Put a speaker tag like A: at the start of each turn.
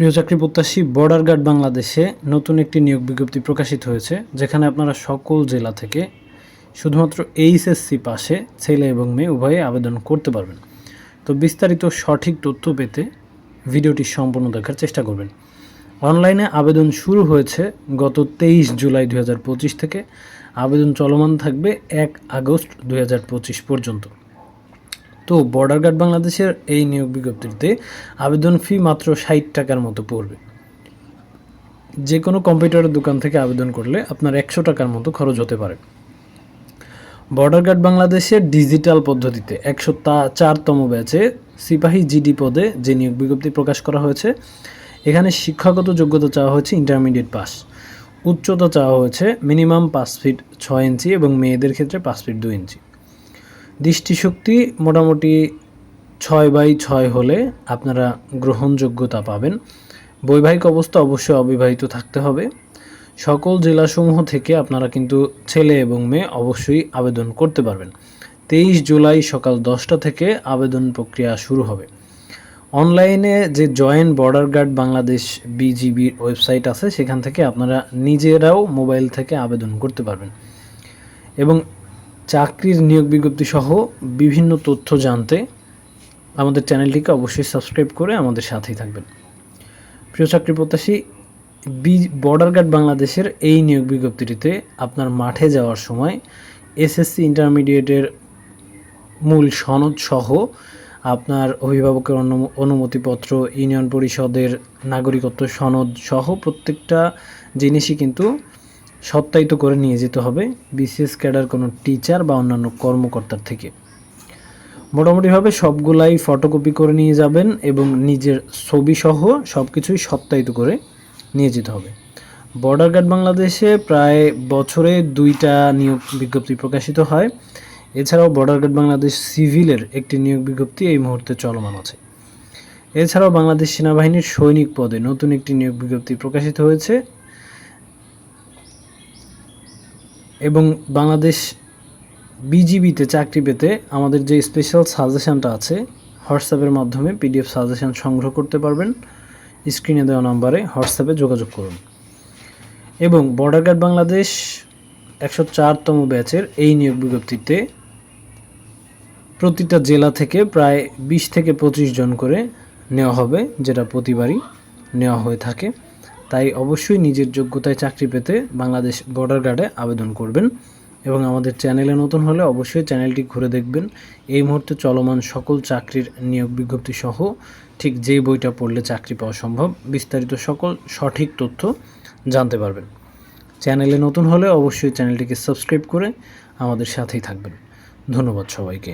A: প্রিয় চাকরি প্রত্যাশী বর্ডার গার্ড বাংলাদেশে নতুন একটি নিয়োগ বিজ্ঞপ্তি প্রকাশিত হয়েছে, যেখানে আপনারা সকল জেলা থেকে শুধুমাত্র এইচএসসি পাশে ছেলে এবং মেয়ে উভয়ে আবেদন করতে পারবেন। তো বিস্তারিত সঠিক তথ্য পেতে ভিডিওটি সম্পূর্ণ দেখার চেষ্টা করবেন। অনলাইনে আবেদন শুরু হয়েছে গত তেইশ জুলাই দু হাজার পঁচিশ থেকে। আবেদন চলমান থাকবে এক আগস্ট দু হাজার পঁচিশ পর্যন্ত। তো বর্ডার গার্ড বাংলাদেশের এই নিয়োগ বিজ্ঞপ্তিতে আবেদন ফি মাত্র ষাট টাকার মতো পড়বে। যে কোনো কম্পিউটারের দোকান থেকে আবেদন করলে আপনার একশো টাকার মতো খরচ হতে পারে। বর্ডার গার্ড বাংলাদেশের ডিজিটাল পদ্ধতিতে একশো চারতম ব্যাচে সিপাহী জিডি পদে যে নিয়োগ বিজ্ঞপ্তি প্রকাশ করা হয়েছে, এখানে শিক্ষাগত যোগ্যতা চাওয়া হয়েছে ইন্টারমিডিয়েট পাস উচ্চতা চাওয়া হয়েছে মিনিমাম পাঁচ ফিট ছয় ইঞ্চি এবং মেয়েদের ক্ষেত্রে পাঁচ ফিট দুই ইঞ্চি দৃষ্টিশক্তি মোটামুটি ছয় বাই ছয় হলে আপনারা গ্রহণযোগ্যতা পাবেন। বৈবাহিক অবস্থা অবশ্যই অবিবাহিত থাকতে হবে। সকল জেলাসমূহ থেকে আপনারা কিন্তু ছেলে এবং মেয়ে অবশ্যই আবেদন করতে পারবেন। তেইশ জুলাই সকাল দশটা থেকে আবেদন প্রক্রিয়া শুরু হবে। অনলাইনে যে জয়েন্ট বর্ডার গার্ড বাংলাদেশ বিজিবির ওয়েবসাইট আছে, সেখান থেকে আপনারা নিজেরাও মোবাইল থেকে আবেদন করতে পারবেন। এবং চাকরির নিয়োগ বিজ্ঞপ্তি সহ বিভিন্ন তথ্য জানতে আমাদের চ্যানেলটিকে অবশ্যই সাবস্ক্রাইব করে আমাদের সাথেই থাকবেন। প্রিয় চাকরি প্রত্যাশী, বি বর্ডার গার্ড বাংলাদেশের এই নিয়োগ বিজ্ঞপ্তিটিতে আপনার মাঠে যাওয়ার সময় এসএসসি ইন্টারমিডিয়েটের মূল সনদ সহ আপনার অভিভাবকের অনুম- অনুমতিপত্র, ইউনিয়ন পরিষদের নাগরিকত্ব সনদ সহ প্রত্যেকটা জিনিসই কিন্তু সত্যায়িত করে নিয়ে যেতে হবে বিসিএস ক্যাডার কোনো টিচার বা অন্যান্য কর্মকর্তার থেকে। মোটামুটিভাবে সবগুলাই ফটোকপি করে নিয়ে যাবেন এবং নিজের ছবি সহ সব কিছুই সত্যায়িত করে নিয়ে যেতে হবে। বর্ডার গার্ড বাংলাদেশে প্রায় বছরে দুইটা নিয়োগ বিজ্ঞপ্তি প্রকাশিত হয়। এছাড়াও বর্ডার গার্ড বাংলাদেশ সিভিলের একটি নিয়োগ বিজ্ঞপ্তি এই মুহূর্তে চলমান আছে। এছাড়াও বাংলাদেশ সেনাবাহিনীর সৈনিক পদে নতুন একটি নিয়োগ বিজ্ঞপ্তি প্রকাশিত হয়েছে। এবং বাংলাদেশ বিজিবিতে চাকরি পেতে আমাদের যে স্পেশাল সাজেশনটা আছে হোয়াটসঅ্যাপের মাধ্যমে পিডিএফ সাজেশন সংগ্রহ করতে পারবেন। স্ক্রিনে দেওয়া নাম্বারে হোয়াটসঅ্যাপে যোগাযোগ করুন। এবং বর্ডার গার্ড বাংলাদেশ একশো চারতম ব্যাচের এই নিয়োগ বিজ্ঞপ্তিতে প্রতিটা জেলা থেকে প্রায় বিশ থেকে পঁচিশ জন করে নেওয়া হবে, যেটা প্রতিবারই নেওয়া হয়ে থাকে। তাই অবশ্যই নিজের যোগ্যতায় চাকরি পেতে বাংলাদেশ বর্ডার গার্ডে আবেদন করবেন এবং আমাদের চ্যানেলে নতুন হলে অবশ্যই চ্যানেলটি ঘুরে দেখবেন। এই মুহূর্তে চলমান সকল চাকরির নিয়োগ বিজ্ঞপ্তি সহ ঠিক যে বইটা পড়লে চাকরি পাওয়া সম্ভব, বিস্তারিত সকল সঠিক তথ্য জানতে পারবেন। চ্যানেলে নতুন হলে অবশ্যই চ্যানেলটিকে সাবস্ক্রাইব করে আমাদের সাথেই থাকবেন। ধন্যবাদ সবাইকে।